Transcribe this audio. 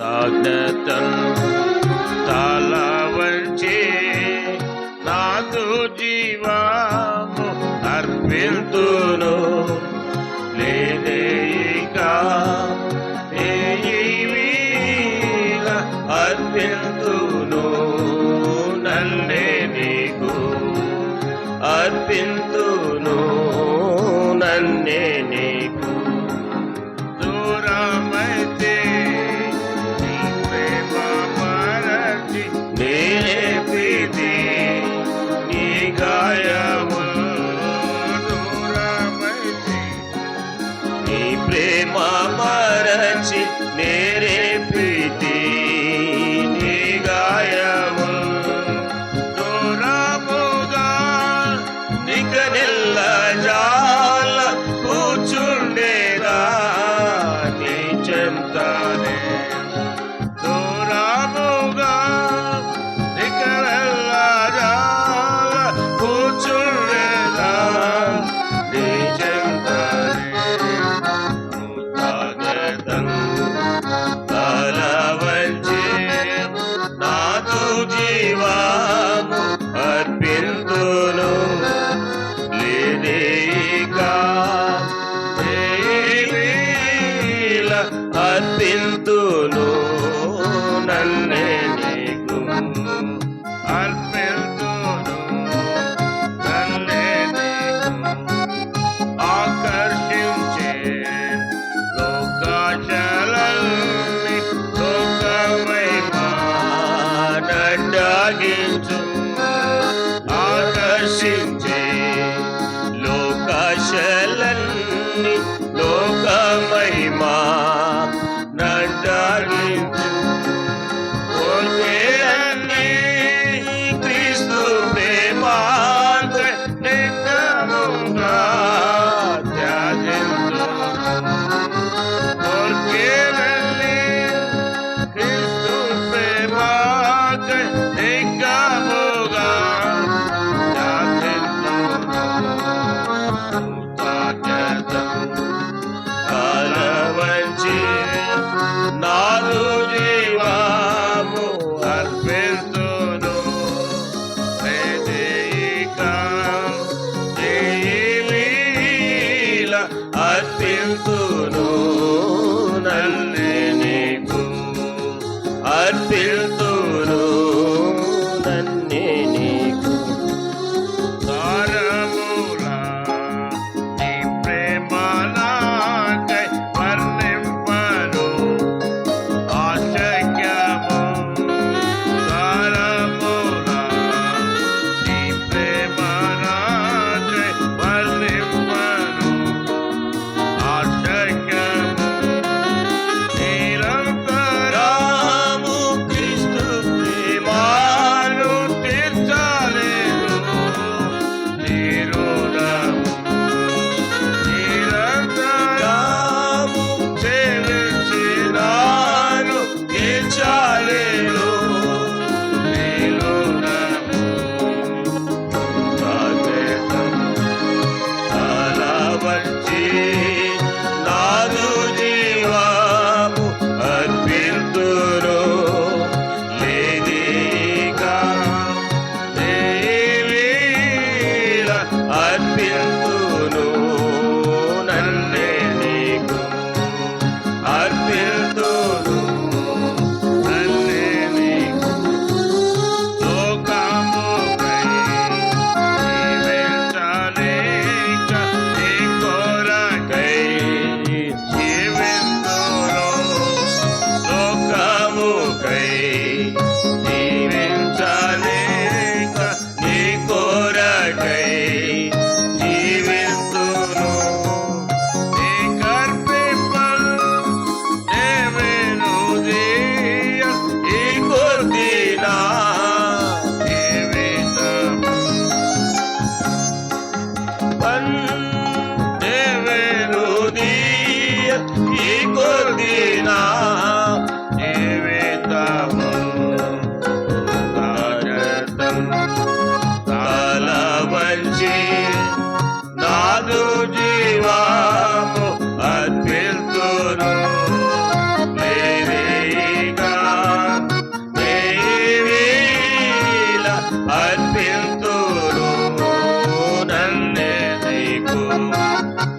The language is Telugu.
సాగ్నతన్ తలవంచి నాదు జీవాము అర్పింతును. లేదేక అర్పింతును? నన్నే నీకు అర్పింతును. నన్నే అర్పెల్తును నన్నే నీకు అర్పెల్తును నన్నే నీకు ఆకర్షించే లోకాశలని లోకమై ఆకర్షించే నర్పింతును నల్లి لا Música